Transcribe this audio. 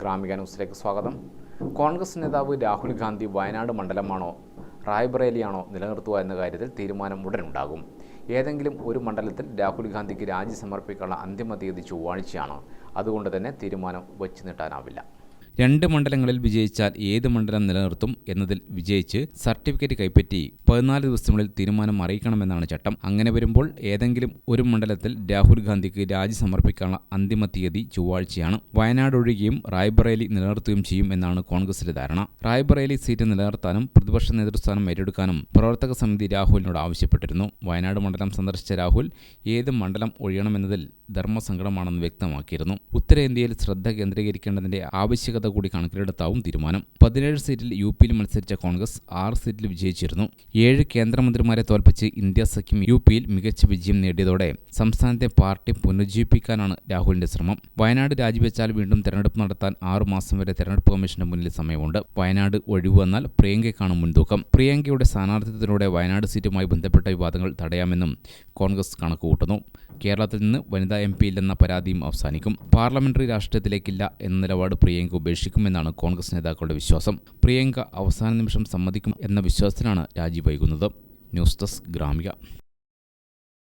ഗ്രാമിക ന്യൂസിലേക്ക് സ്വാഗതം. കോൺഗ്രസ് നേതാവ് രാഹുൽ ഗാന്ധി വയനാട് മണ്ഡലമാണോ റായ്ബറേലിയാണോ നിലനിർത്തുക എന്ന കാര്യത്തിൽ തീരുമാനം ഉടനുണ്ടാകും. ഏതെങ്കിലും ഒരു മണ്ഡലത്തിൽ രാഹുൽ ഗാന്ധിക്ക് രാജി സമർപ്പിക്കാനുള്ള അന്തിമ തീയതി ചൊവ്വാഴ്ചയാണ്. അതുകൊണ്ട് തന്നെ തീരുമാനം വച്ചു നീട്ടാനാവില്ല രണ്ട് മണ്ഡലങ്ങളിൽ വിജയിച്ചാൽ ഏത് മണ്ഡലം നിലനിർത്തും എന്നതിൽ വിജയിച്ച് സർട്ടിഫിക്കറ്റ് കൈപ്പറ്റി പതിനാല് ദിവസത്തിനുള്ളിൽ തീരുമാനം അറിയിക്കണമെന്നാണ് ചട്ടം. അങ്ങനെ വരുമ്പോൾ ഏതെങ്കിലും ഒരു മണ്ഡലത്തിൽ രാഹുൽ ഗാന്ധിക്ക് രാജി സമർപ്പിക്കാനുള്ള അന്തിമ തീയതി ചൊവ്വാഴ്ചയാണ്. വയനാട് ഒഴികെയും റായ്ബറേലി നിലനിർത്തുകയും ചെയ്യും എന്നാണ് കോൺഗ്രസിന്റെ ധാരണ. റായ്ബറേലി സീറ്റ് നിലനിർത്താനും പ്രതിപക്ഷ നേതൃസ്ഥാനം ഏറ്റെടുക്കാനും പ്രവർത്തക സമിതി രാഹുലിനോട് ആവശ്യപ്പെട്ടിരുന്നു. വയനാട് മണ്ഡലം സന്ദർശിച്ച രാഹുൽ ഏത് മണ്ഡലം ഒഴിയണമെന്നതിൽ ധർമ്മസങ്കടമാണെന്ന് വ്യക്തമാക്കിയിരുന്നു. ഉത്തരേന്ത്യയിൽ ശ്രദ്ധ കേന്ദ്രീകരിക്കേണ്ടതിന്റെ ആവശ്യകത കൂടി കണക്കിലെടുത്താവും തീരുമാനം. പതിനേഴ് സീറ്റിൽ യു പിയിൽ മത്സരിച്ച കോൺഗ്രസ് ആറ് സീറ്റിൽ വിജയിച്ചിരുന്നു. ഏഴ് കേന്ദ്രമന്ത്രിമാരെ തോൽപ്പിച്ച് ഇന്ത്യ സഖ്യം യു പിയിൽ മികച്ച വിജയം നേടിയതോടെ സംസ്ഥാനത്തെ പാർട്ടി പുനരുജ്ജീവിപ്പിക്കാനാണ് രാഹുലിന്റെ ശ്രമം. വയനാട് രാജിവെച്ചാൽ വീണ്ടും തെരഞ്ഞെടുപ്പ് നടത്താൻ ആറുമാസം വരെ തെരഞ്ഞെടുപ്പ് കമ്മീഷന്റെ മുന്നിൽ സമയമുണ്ട്. വയനാട് ഒഴിവ് വന്നാൽ പ്രിയങ്കയ്ക്കാണ് മുൻതൂക്കം. പ്രിയങ്കയുടെ സ്ഥാനാർത്ഥിത്വത്തിലൂടെ വയനാട് സീറ്റുമായി ബന്ധപ്പെട്ട വിവാദങ്ങൾ തടയാമെന്നും കോൺഗ്രസ് കണക്കുകൂട്ടുന്നു. കേരളത്തിൽ നിന്ന് വനിതാ എം പി ഇല്ലെന്ന പരാതിയും അവസാനിക്കും. പാർലമെന്ററി രാഷ്ട്രീയത്തിലേക്കില്ല എന്ന നിലപാട് പ്രിയങ്ക ഉപേക്ഷിക്കുമെന്നാണ് കോൺഗ്രസ് നേതാക്കളുടെ വിശ്വാസം. പ്രിയങ്ക അവസാന നിമിഷം സമ്മതിക്കും എന്ന വിശ്വാസത്തിലാണ് രാജി വൈകുന്നത്. News desk Gramika.